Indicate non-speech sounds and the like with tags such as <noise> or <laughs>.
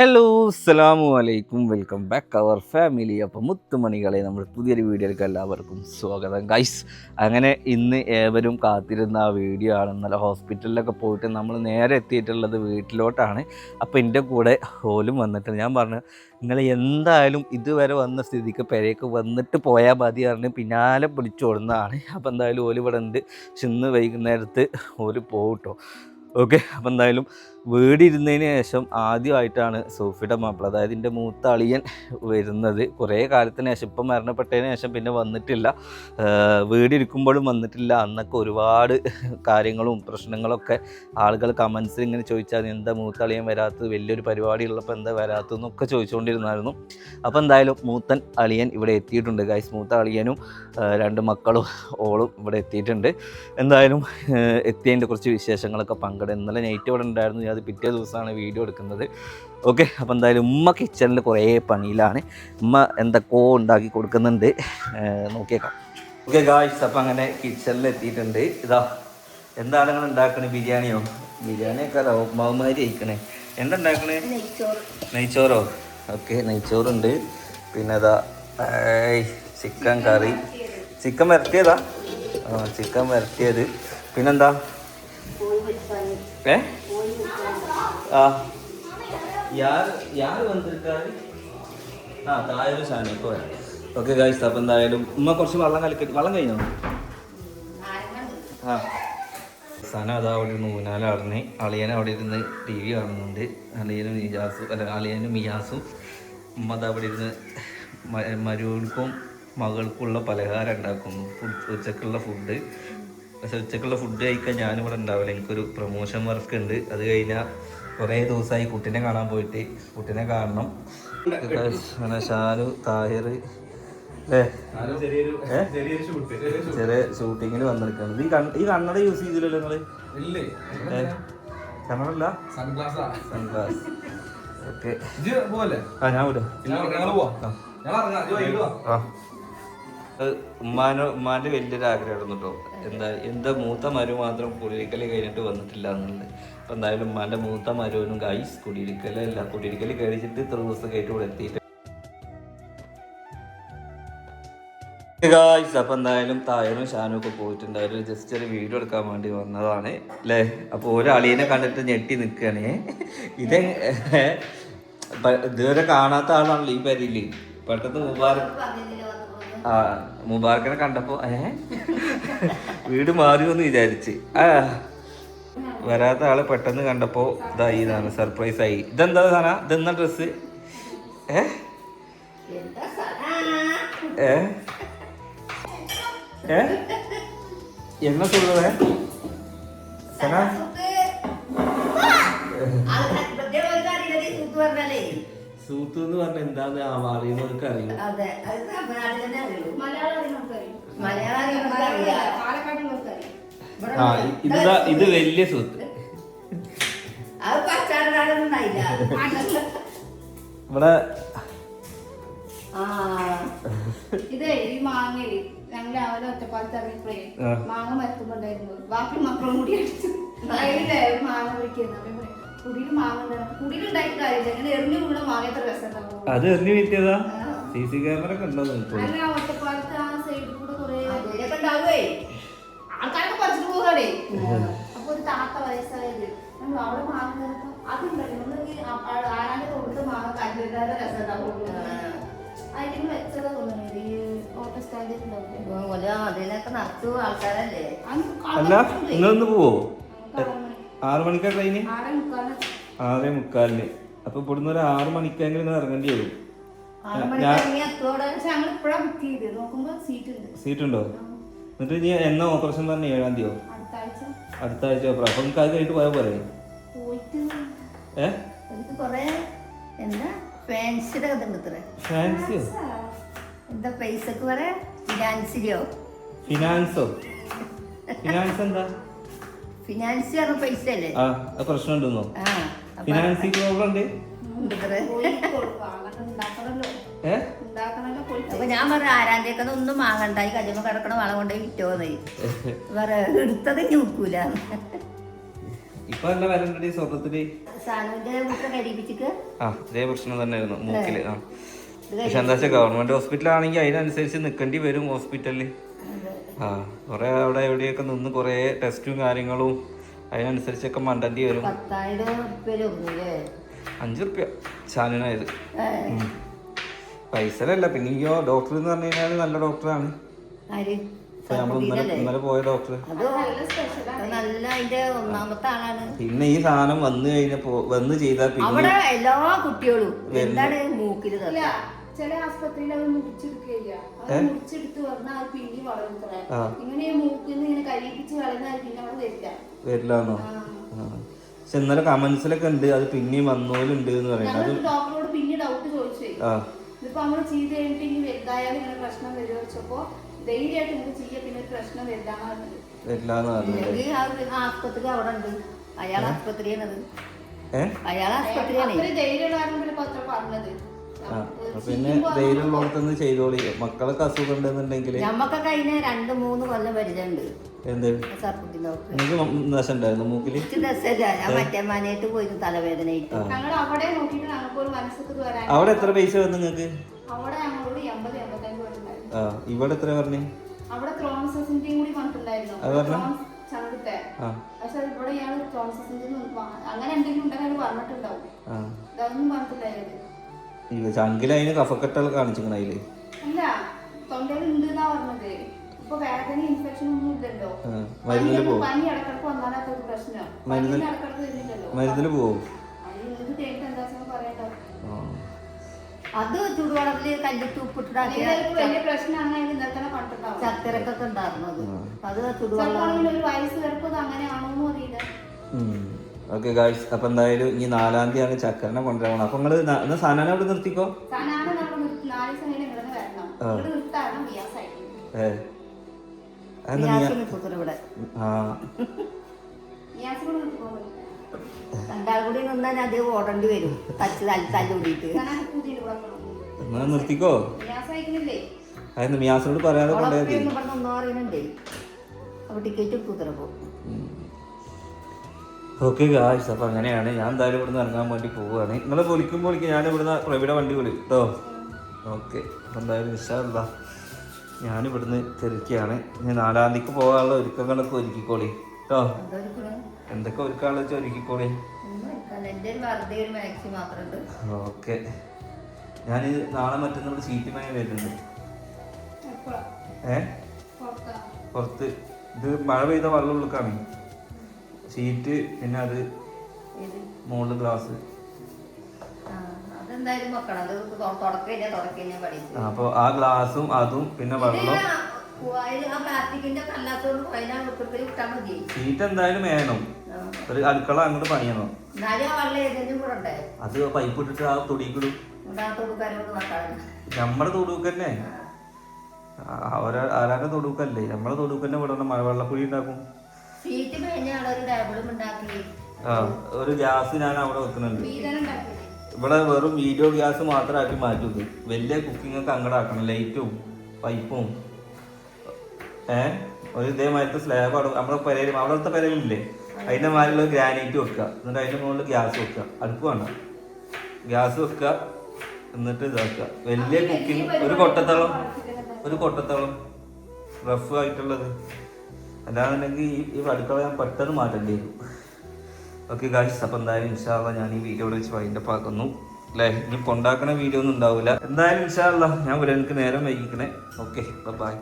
Hello അസ്സലാമു അലൈക്കും. Welcome back അവർ family അപ്പോൾ മുത്തുമണികളെ നമ്മൾ പുതിയൊരു വീഡിയോയിലേക്ക് എല്ലാവർക്കും സ്വാഗതം. ഗൈസ് അങ്ങനെ ഇന്ന് ഏവരും കാത്തിരുന്ന ആ വീഡിയോ ആണ്. ഇന്നലെ ഹോസ്പിറ്റലിലൊക്കെ പോയിട്ട് നമ്മൾ നേരെ എത്തിയിട്ടുള്ളത് വീട്ടിലോട്ടാണ്. അപ്പോൾ എന്റെ കൂടെ ഹോലും വന്നിട്ട് ഞാൻ പറഞ്ഞു നിങ്ങൾ എന്തായാലും ഇതുവരെ വന്ന സ്ഥിതിക്ക് പെരേക്ക് വന്നിട്ട് പോയാൽ മതി പറഞ്ഞ് പിന്നാലെ പിടിച്ചോടുന്നതാണ് അപ്പോൾ എന്തായാലും ഓൽ ഇവിടെ ഉണ്ട്. പക്ഷെ വൈകുന്നേരത്ത് ഓൽ പോകട്ടോ ഓക്കെ അപ്പോൾ എന്തായാലും വീടിരുന്നതിന് ശേഷം ആദ്യമായിട്ടാണ് സോഫിയുടെ മാപ്പിള അതായത് എന്റെ മൂത്ത അളിയൻ വരുന്നത്. കുറേ കാലത്തിന് ശേഷം ഇപ്പം മരണപ്പെട്ടതിന് ശേഷം പിന്നെ വന്നിട്ടില്ല. വീടിരിക്കുമ്പോഴും വന്നിട്ടില്ല. അന്നൊക്കെ ഒരുപാട് കാര്യങ്ങളും പ്രശ്നങ്ങളൊക്കെ ആളുകൾ കമൻസിൽ ഇങ്ങനെ ചോദിച്ചാൽ എന്താ മൂത്ത അളിയൻ വരാത്തത്? വലിയൊരു പരിപാടി ഉള്ളപ്പോൾ എന്താ വരാത്തതെന്നൊക്കെ ചോദിച്ചുകൊണ്ടിരുന്നായിരുന്നു. അപ്പോൾ എന്തായാലും മൂത്തൻ അളിയൻ ഇവിടെ എത്തിയിട്ടുണ്ട്. ഗൈസ് മൂത്ത അളിയനും രണ്ട് മക്കളും ഓളും ഇവിടെ എത്തിയിട്ടുണ്ട്. എന്തായാലും എത്തിയതിന്റെ കുറച്ച് വിശേഷങ്ങളൊക്കെ പങ്കിടും ഇന്നലെ നൈറ്റ് ഇവിടെ ഉണ്ടായിരുന്നു. അത് പിറ്റേ ദിവസമാണ് വീഡിയോ എടുക്കുന്നത്. ഓക്കെ അപ്പോൾ എന്തായാലും ഉമ്മ കിച്ചണിൽ കുറേ പണിയിലാണ്. ഉമ്മ എന്തൊക്കെ ഉണ്ടാക്കി കൊടുക്കുന്നുണ്ട്. നോക്കിയേക്കാം. ഓക്കെ ഗായ്സ് അപ്പം അങ്ങനെ കിച്ചണിൽ എത്തിയിട്ടുണ്ട്. ഇതാ എന്താണ് നിങ്ങൾ ഉണ്ടാക്കണേ ബിരിയാണിയോ? ബിരിയാണിയൊക്കെ ഒക്കെ ഉമ്മാവുമാരി കഴിക്കണേ. എന്താ ഉണ്ടാക്കണേ? നെയ്ച്ചോറോ. ഓക്കെ നെയ്ച്ചോറുണ്ട്. പിന്നെ അതാ ചിക്കൻ കറി. ചിക്കൻ വരട്ടിയതാ? ആ ചിക്കൻ വരട്ടിയത്. പിന്നെന്താ? ആ. താഴെ ഇപ്പോൾ ഓക്കെ ഗായ്സ് അപ്പം എന്തായാലും ഉമ്മ കുറച്ച് വെള്ളം കലക്കി വെള്ളം കഴിഞ്ഞോ? ആ. സന അതാ അവിടെ ഇരുന്ന് ഊനാലടന്ന് അളിയൻ അവിടെ ഇരുന്ന് ടി വി കാണുന്നുണ്ട്. അളിയനും മിജാസും അല്ല അളിയനും മിയാസും. ഉമ്മ അതാ അവിടെ ഇരുന്ന് മരുവൾക്കും മകൾക്കുള്ള പലഹാരം ഉണ്ടാക്കുന്നു. ഫുഡ് ഉച്ചക്കുള്ള ഫുഡ് പക്ഷെ ഉച്ചക്കുള്ള ഫുഡ് കഴിക്കാൻ ഞാനിവിടെ ഉണ്ടാവില്ല. എനിക്കൊരു പ്രൊമോഷൻ വർക്ക് ഉണ്ട്. അത് കഴിഞ്ഞാൽ കുറേ ദിവസമായി കുട്ടീനെ കാണാൻ പോയിട്ട്. കുട്ടീനെ കാണണം. അങ്ങനെ ഷാനു താഹിർ അല്ലേ? ചെറിയ ഷൂട്ടിങ്ങിന് വന്നിരിക്കുകയാണ് ഈ കണ് ഈ കണ്ണട യൂസ് ചെയ്തില്ലല്ലോ നിങ്ങൾ? ഏ? കണ്ണടല്ല? സൺഗ്ലാസ് ഓക്കെ ആ ഞാൻ വിടാം. ആ. ഉമ്മാനോ ഉമ്മാന്റെ വലിയൊരു ആഗ്രഹമായിരുന്നു കേട്ടോ. എന്താ എന്താ മൂത്ത മരു മാത്രം കുടിയിരിക്കൽ കഴിഞ്ഞിട്ട് വന്നിട്ടില്ല എന്നുള്ളത്. അപ്പൊ എന്തായാലും ഉമ്മാന്റെ മൂത്ത മരുവനും ഗൈസ് കുടിയിരിക്കലല്ല കുടിയിരിക്കൽ കഴിച്ചിട്ട് ഇത്ര ദിവസം കഴിഞ്ഞിട്ട് ഇവിടെ എത്തിയിട്ട്. ഗായ്സ് അപ്പൊ എന്തായാലും തായനും ഷാനും ഒക്കെ പോയിട്ടുണ്ട്. ജസ്റ്റ് ഒരു വീഡിയോ എടുക്കാൻ വേണ്ടി വന്നതാണ് അല്ലേ? അപ്പൊ ഒരു കണ്ടിട്ട് ഞെട്ടി നിൽക്കുകയാണ് ഇത് ഇതുവരെ കാണാത്ത ആളാണല്ലോ ഈ പരിയിൽ. പെട്ടെന്ന് മുബാറക് ആ കണ്ടപ്പോ ഏ? വീട് മാറിയോന്ന് വിചാരിച്ച്. ആ വരാത്ത ആൾ പെട്ടെന്ന് കണ്ടപ്പോ ഇതാ ഇതാണ് സർപ്രൈസ് ആയി. ഇതെന്താ സാധന? ഇതെന്ന ഡ്രസ് ഏ? ഏ? എന്നാ സുഖമേ സനാ? സൂത്തു എന്ന് പറഞ്ഞ എന്താന്ന് ആ അറിയുന്നവർക്ക് അറിയും. ആ ഇതാ ഇത് വലിയ സൂത്ത്. ഇവിടെ ഇതേ ഈ മാങ്ങ ഞങ്ങൾ രാവിലെ ഒറ്റപ്പാലത്ത് ഇറങ്ങിയപ്പോഴേ ആ. മാങ്ങ മരത്തുമ്പോണ്ടായിരുന്നു ബാക്കി മക്കളും കൂടി അടിച്ചു അതിലെ മാങ്ങ വിളിക്കുന്നത് അത് എറിഞ്ഞു വീട്ടിയതാ സി സി ക്യാമറ ഒക്കെ ഉണ്ടോ അപ്പൊ ഒരു താത്ത വയസ്സായത്. നമ്മൾ അവിടെ മാങ്ങ അതുണ്ടല്ലോ. നമ്മൾ മാങ്ങ കല്ലിടാതെ രസം ഉണ്ടാവും അതിന് വെച്ചതാ തോന്നുന്നത്. ഈ ഓട്ടോ സ്റ്റാൻഡിൽ അതിനൊക്കെ നിറച്ചു ആൾക്കാരല്ലേ. അല്ല നിങ്ങളൊന്ന് പോവോ? ആറ് മണിക്കാ ട്രെയിന് ആറേ മുക്കാലിന്. അപ്പൊ ഇവിടുന്ന് ഒരു ആറ് മണിക്കെങ്കിലും നിങ്ങൾ ഇറങ്ങേണ്ടി വരും. സീറ്റ് ഉണ്ട്. എന്നിട്ട് ഇനി എന്നാ ഓപ്പറേഷൻ തന്നെ ഏഴാം തീയതിയോ? അടുത്ത ആഴ്ച ഓപ്പറേഷൻ അപ്പൊ നിങ്ങൾക്ക് അത് കഴിഞ്ഞിട്ട് പോയാൽ പോരെ? ഫിനാൻസോ ഫിനാൻസ് എന്താ? ഫിനാൻസ് പറഞ്ഞ പൈസ അല്ലേ ആ അത് പ്രശ്നമുണ്ടെന്നോ? ആ ഫിനാൻസി പ്രോബ്ലം ഉണ്ട്. അപ്പൊ ഞാൻ പറഞ്ഞു ആരാന്റെയൊക്കെ ഒന്നും വാങ്ങണ്ട. ഈ കല്ലുമ്മ കിടക്കണ വളം കൊണ്ട് വിറ്റോന്ന് <laughs> വേറെ എടുത്തത് നോക്കൂല ഇപ്പൊ നല്ല വില ഉണ്ടടി സ്വർണത്തിന് സാനുവിന്റെ മുട്ട ആ ഇതേ പ്രശ്നം തന്നെയായിരുന്നു മൂക്കിൽ. ആ. പക്ഷെ എന്താ വെച്ചാൽ ഗവൺമെന്റ് ഹോസ്പിറ്റലാണെങ്കിൽ അതിനനുസരിച്ച് നിൽക്കേണ്ടി വരും ഹോസ്പിറ്റലിൽ ആ കുറെ അവിടെ എവിടെയൊക്കെ നിന്ന് കുറെ ടെസ്റ്റും കാര്യങ്ങളും അതിനനുസരിച്ചൊക്കെ മണ്ടേണ്ടി വരും. അഞ്ചു റുപ്യ ശാലിനായത്. പൈസലല്ല പിന്നെ ഈ ഡോക്ടർ എന്ന് പറഞ്ഞു കഴിഞ്ഞാൽ നല്ല ഡോക്ടറാണ് ആര്? നമ്മൾ ഇന്നലെ പോയ ഡോക്ടർ പിന്നെ ഈ സാധനം വന്നു കഴിഞ്ഞപ്പോ വന്ന് ചെയ്താൽ പിന്നെ അവിടെ എല്ലാ കുട്ടികളും എന്താണ് മൂക്കിൽ ചില ആസ്പത്രിയിൽ അത് മുറിച്ചെടുക്കുകയില്ല. അത് മുറിച്ചെടുത്ത് വന്നാൽ അത് പിന്നെ വളർന്നത്രേ. ആ. ഇങ്ങനെ മൂക്കിൽ നിന്ന് ഇങ്ങനെ കരിയിപ്പിച്ച് അത് പിന്നെ അവിടെ വരില്ല. വരില്ലാന്നോ. പക്ഷെ ഇന്നലെ കമന്റ്സിലൊക്കെ ഉണ്ട് അത് പിന്നെയും വന്നോലുണ്ട് എന്ന് പറയുന്നത്. ഡോക്ടറോട് പിന്നെ ഡൗട്ട് ചോദിച്ചേ. ഇതിപ്പോ അങ്ങനെ ചെയ്ത് കഴിഞ്ഞിട്ട് ഇനി വലുതായാലും ഇങ്ങനെ പ്രശ്നം വരുമോ വെച്ചപ്പോ ധൈര്യമായിട്ട് ചെയ്യാം പിന്നെ പ്രശ്നം ഒരു ആസ്പത്രി അവിടെ ഉണ്ട്. അയാൾ ആസ്പത്രിയാണത്. അയാൾ ആസ്പത്രിയാണ്. ധൈര്യമുള്ള പറഞ്ഞത്. പിന്നെ ധൈര്യമുള്ളടത്തുനിന്ന് ചെയ്തോളി. മക്കളൊക്കെ അസുഖം ഉണ്ടെന്നുണ്ടെങ്കിൽ ഞമ്മക്കൊക്കെ അതിന് രണ്ട് മൂന്ന് കൊല്ലം പരിചയമുണ്ട്. എന്ത്? നിങ്ങൾക്ക് നശം ഉണ്ടായിരുന്നു മൂക്കിൽ? മറ്റേ ഞങ്ങൾ അവിടെ നോക്കിയിട്ട് ഞങ്ങൾക്ക് ഒരു വരാൻ അവിടെ എത്ര പൈസ വന്നു നിങ്ങൾക്ക് ആ ഇവിടെ എത്ര പറഞ്ഞു? അവിടെ കൂടി പറഞ്ഞിട്ടുണ്ടായിരുന്നു. പക്ഷെ ഇവിടെ ഇയാൾ അങ്ങനെ എന്തെങ്കിലും ഉണ്ടെങ്കിൽ പറഞ്ഞിട്ടുണ്ടാവും. പറഞ്ഞിട്ടില്ലായിരുന്നു ചങ്കിൽ അതിന് കഫക്കെട്ടുകൾ കാണിച്ചിരിക്കണ അതിൽ. മരുന്നിൽ പോവും. മരുന്നില്- പോവും. അത് ചൂടുവെള്ളത്തിൽ കല്ലിട്ട് കണ്ടിട്ടുണ്ടാവും. ചക്കരക്കൊക്കെ ഉണ്ടായിരുന്നത്. അത് ചൂടുവെള്ളം ചിലപ്പോൾ ഒരു വയസ്സ് കിടക്കും അത് അങ്ങനെയാണോന്നും അറിയില്ല. ഓക്കെ ഗായ്സ് അപ്പൊ എന്തായാലും ഇനി നാലാം തീയതിയാണ് ചക്കരനെ കൊണ്ടുവരണം. അപ്പൊ നിങ്ങൾ എന്നാ സാധനം അവിടെ നിർത്തിക്കോ? നിർത്തിക്കോ? അതെന്താ മിയാസിനോട് പറയാതെ കൊണ്ടുപോയി ടിക്കറ്റ് പോകും ഓക്കെ ഗായ്സ് അപ്പൊ അങ്ങനെയാണ്. ഞാൻ എന്തായാലും ഇവിടുന്ന് ഇറങ്ങാൻ വേണ്ടി പോവുകയാണ് നിങ്ങൾ വിളിക്കുമ്പോൾ എനിക്ക് ഞാൻ ഇവിടുന്ന് പ്രവിടെ വണ്ടി വിളി കേട്ടോ ഓക്കെ അപ്പൊ എന്തായാലും വിശാല ഞാനിവിടുന്ന് തിരക്കുകയാണ് ഇനി നാലാം തീയതിക്ക് പോകാനുള്ള ഒരുക്കങ്ങളൊക്കെ ഒരുക്കിക്കോളി. കേട്ടോ എന്തൊക്കെ ഒരുക്കാനുള്ള വെച്ചാൽ ഒരുക്കിക്കോളി? ഓക്കെ. ഞാൻ നാളെ മറ്റന്നാൾ സീറ്റ് മേ വരുന്നുണ്ട്. ഏ? പുറത്ത്. ഇത് മഴ പെയ്ത വെള്ളം ഉള്ളിക്കാണ് സീറ്റ് പിന്നെ അത് മോൾ മുകളിൽ ഗ്ലാസ്. അപ്പൊ ആ ഗ്ലാസും അതും പിന്നെ വെള്ളം. സീറ്റ് എന്തായാലും വേണം. ഒരു അടുക്കള അങ്ങോട്ട് പണിയണം. അത് പൈപ്പ് ഇട്ടിട്ട് ആ തൊടിക്കിടും. നമ്മുടെ തൊടുക്കന്നെ. ആരാരുടെ തൊടുക്കല്ലേ? നമ്മളെ തൊടുക്കന്നെ വിടണം. മഴവെള്ളക്കുഴി ഉണ്ടാക്കും. സീറ്റ് കഴിഞ്ഞ ആളൊരു ടേബിളും ഉണ്ടാക്കി ആ ഒരു ഗ്യാസ് ഞാൻ അവിടെ വെക്കുന്നുണ്ട്. ഇവിടെ വെറും വീഡിയോ ഗ്യാസ് മാത്രമാക്കി മാറ്റും വലിയ കുക്കിംഗ് ഒക്കെ അങ്ങോട്ട് ആക്കണം. ലൈറ്റും പൈപ്പും ഏ ഒരു ഇതേമാതിരത്തെ സ്ലാബ് അവിടെ നമ്മുടെ പെരയിലും അവിടുത്തെ പെരയിലില്ലേ അതിന്റെ മാതിരിയുള്ള ഗ്രാനൈറ്റ് വെക്കുക. എന്നിട്ട് അതിന്റെ മുകളിൽ ഗ്യാസ് വെക്കുക. അടുപ്പ് വേണ്ട. ഗ്യാസ് വെക്കുക. എന്നിട്ട് ഇതാക്കുക. വലിയ കുക്കിംഗ് ഒരു കൊട്ടത്തോളം. ഒരു കൊട്ടത്തോളം. റഫ് ആയിട്ടുള്ളത്. അല്ലാന്നുണ്ടെങ്കിൽ ഈ ഈ അടുക്കള ഞാൻ പെട്ടെന്ന് മാറ്റേണ്ടി വരും. ഓക്കെ ഗായ്സ് അപ്പം എന്തായാലും ഇൻഷാല്ല ഞാൻ ഈ വീഡിയോ വിളിച്ച് വൈൻഡ് അപ്പ് ആക്കുന്നു. അല്ലേ? ഇനി കൊണ്ടാക്കണ വീഡിയോ ഒന്നും ഉണ്ടാവില്ല എന്തായാലും ഇൻഷാല്ല ഞാൻ ഇവിടെ എനിക്ക് നേരം വൈകിക്കണേ. Okay bye